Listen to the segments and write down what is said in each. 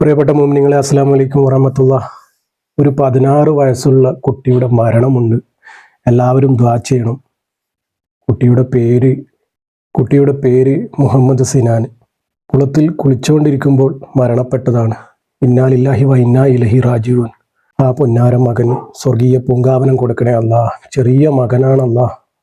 പ്രിയപ്പെട്ട മോമിനിങ്ങളെ അസ്സാം വലൈക്കും വറഹമത്തുള്ള. ഒരു പതിനാറ് വയസ്സുള്ള കുട്ടിയുടെ മരണമുണ്ട്. എല്ലാവരും ദ്വാ ചെയ്യണം. കുട്ടിയുടെ പേര് കുട്ടിയുടെ പേര് മുഹമ്മദ് സിനാൻ. കുളത്തിൽ കുളിച്ചുകൊണ്ടിരിക്കുമ്പോൾ മരണപ്പെട്ടതാണ്. ഇന്നാലില്ലാഹി വ ഇന്നാ ഇലഹി രാജീവൻ ആ പൊന്നാര മകന് സ്വർഗീയ പൂങ്കാവനം കൊടുക്കണേ അല്ല ചെറിയ മകനാണല്ല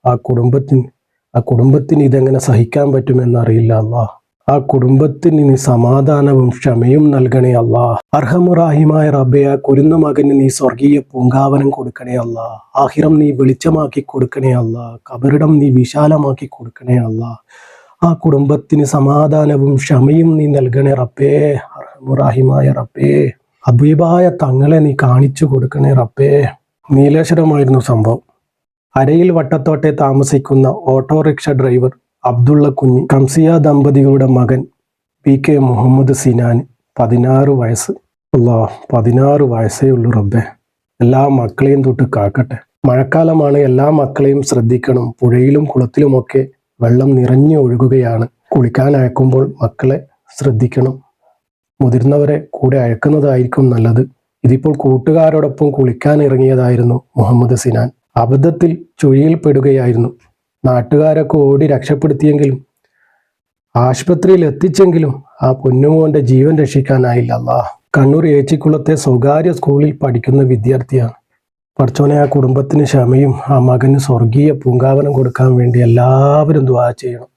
ആ കുടുംബത്തിന് ആ കുടുംബത്തിന് ഇതെങ്ങനെ സഹിക്കാൻ പറ്റുമെന്നറിയില്ല അല്ലാ ആ കുടുംബത്തിന് നീ സമാധാനവും ക്ഷമയും നൽകണേ അല്ല. അർഹമുറാഹിമായ റബ്ബെ ആ കുരുന്ന മകന് നീ സ്വർഗീയ പൂങ്കാവനം കൊടുക്കണേ അല്ല. ആഹിറം നീ വെളിച്ചമാക്കി കൊടുക്കണേ അല്ല. കബറിടം നീ വിശാലമാക്കി കൊടുക്കണേ അല്ല. ആ കുടുംബത്തിന് സമാധാനവും ക്ഷമയും നീ നൽകണേ റബ്ബേ അർഹമുറാഹിമായ റബ്ബേ. അബീബായ തങ്ങളെ നീ കാണിച്ചു കൊടുക്കണേ റബ്ബേ. നീലേശ്വരമായിരുന്നു സംഭവം. അരയിൽ വട്ടത്തോട്ടെ താമസിക്കുന്ന ഓട്ടോറിക്ഷ ഡ്രൈവർ അബ്ദുള്ള കുഞ്ഞ് കംസിയ ദമ്പതികളുടെ മകൻ പി കെ മുഹമ്മദ് സിനാൻ പതിനാറ് വയസ്സ്. അല്ലാ പതിനാറ് വയസ്സേ ഉള്ളൂ റബ്ബെ. എല്ലാ മക്കളെയും തൊട്ട് കാക്കട്ടെ. മഴക്കാലമാണ് എല്ലാ മക്കളെയും ശ്രദ്ധിക്കണം. പുഴയിലും കുളത്തിലുമൊക്കെ വെള്ളം നിറഞ്ഞു ഒഴുകുകയാണ്. കുളിക്കാൻ അയക്കുമ്പോൾ മക്കളെ ശ്രദ്ധിക്കണം. മുതിർന്നവരെ കൂടെ അയക്കുന്നതായിരിക്കും നല്ലത്. ഇതിപ്പോൾ കൂട്ടുകാരോടൊപ്പം കുളിക്കാൻ ഇറങ്ങിയതായിരുന്നു മുഹമ്മദ് സിനാൻ. അബദ്ധത്തിൽ ചുഴിയിൽപ്പെടുകയായിരുന്നു നാട്ടുകാരൊക്കെ ഓടി രക്ഷപ്പെടുത്തിയെങ്കിലും ആശുപത്രിയിൽ എത്തിച്ചെങ്കിലും ആ പൊന്നുമോന്റെ ജീവൻ രക്ഷിക്കാനായില്ല. അല്ലാ കണ്ണൂർ ഏച്ചിക്കുളത്തെ സ്വകാര്യ സ്കൂളിൽ പഠിക്കുന്ന വിദ്യാർത്ഥിയാണ്. പഠിച്ചോനെ ആ കുടുംബത്തിന് ക്ഷമയും ആ മകന് സ്വർഗീയ പൂങ്കാവനം കൊടുക്കാൻ വേണ്ടി എല്ലാവരും ദ്വാ ചെയ്യണം.